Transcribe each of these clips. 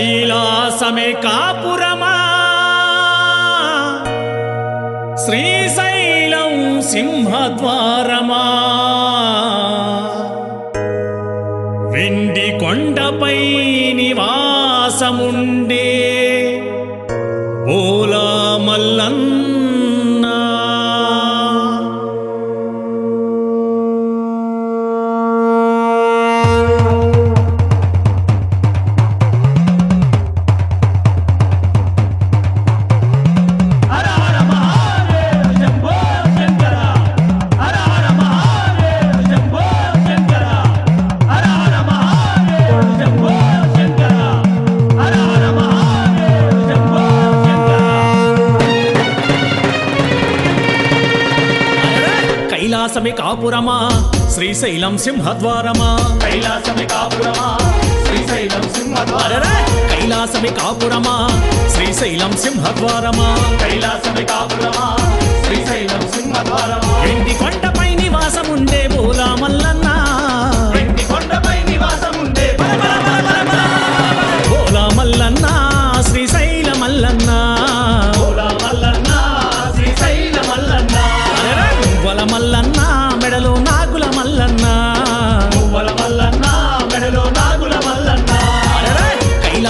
కైలాసమే కాపురమా? శ్రీశైలం సింహద్వారమా? వెండి కొండపై నివాసముండే ఓలా మల్లన్న కైలాసమే కాపురమా? శ్రీశైలం సింహద్వారమా? కైలాసమే కాపురమా? శ్రీశైలం! కైలాసమే కాపురమా? శ్రీశైలం సింహద్వారమా? కైలాసమే కాపురమా? శ్రీశైలం సింహద్వారమా? వెండి కొండపై నివాసముండే బోలా మల్లన్న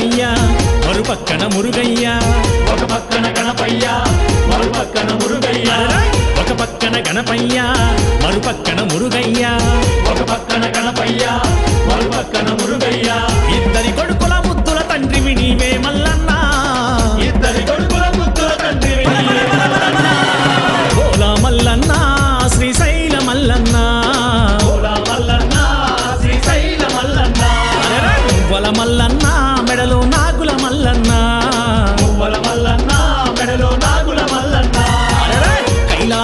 పక్కన గణపయ్య. మరు పక్కన మురుగయ్య. ఒక పక్కన గణపయ్య. మరో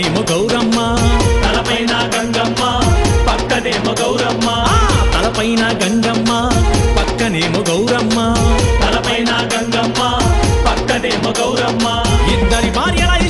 పక్కనేమో గౌరమ్మ. తలపైన గంగమ్మ. పక్కనేమో గౌరమ్మ. తలపైన గంగమ్మ. పక్కనేమో గౌరమ్మ. తలపైన గంగమ్మ. పక్కనేమో గౌరమ్మ. ఇద్దరి భార్యల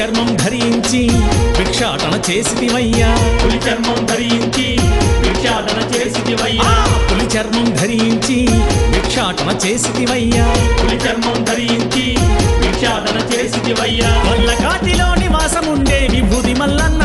చర్మం ధరించి భిక్షాటన చేసివయ్యా పులి చర్మం ధరించి భిక్షాటన చేసివయ్యా పులి చర్మం ధరించి భిక్షాటన చేసివయ్యా పులి చర్మం ధరించి భిక్షాటన చేసివయ్యా వల్ల కాటిలో నివాసముండే విభూది మల్లన్న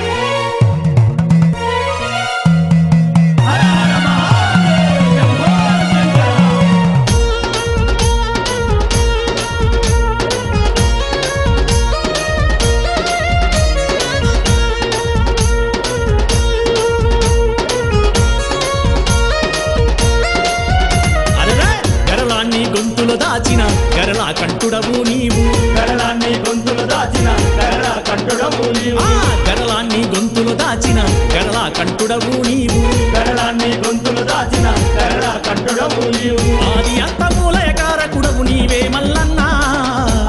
కంటుడవు నీవు. కరళాన్ని గొంతులు దాచిన కరళ కంటుడవు నీవు. ఆది అంతమూలయ కారకుడవు నీవే మల్లన్నా.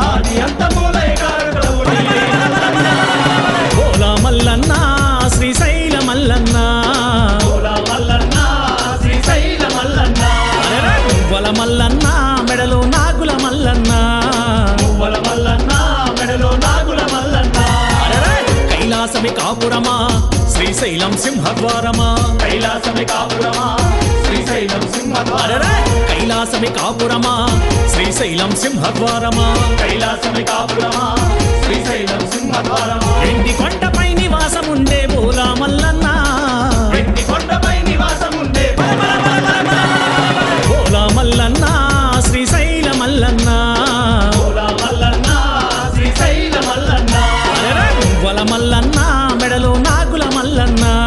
ఆది అంతమూలయ కారకుడవు నీవే మల్లన్నా. ఓలా మల్లన్నా శ్రీశైల మల్లన్నా. మల్లన్న శ్రీశైల మల్లన్న. పువ్వల మల్లన్నా మెడలో నాగుల మల్లన్నా. పువ్వల మల్లన్న మెడలో నాగుల మల్లన్న. కైలాసమి కాపురమా? శ్రీశైలం సింహద్వారమా? కైలాసమే కాపురమా? శ్రీశైలం సింహద్వారమా? కైలాసమే కాపురమా? శ్రీశైలం సింహద్వారమా? కైలాసమే కాపురమా? శ్రీశైలం సింహద్వారమా? ఎండి కొండపై నివాసముండే బోలా మల్లన్న మల్లన్నా.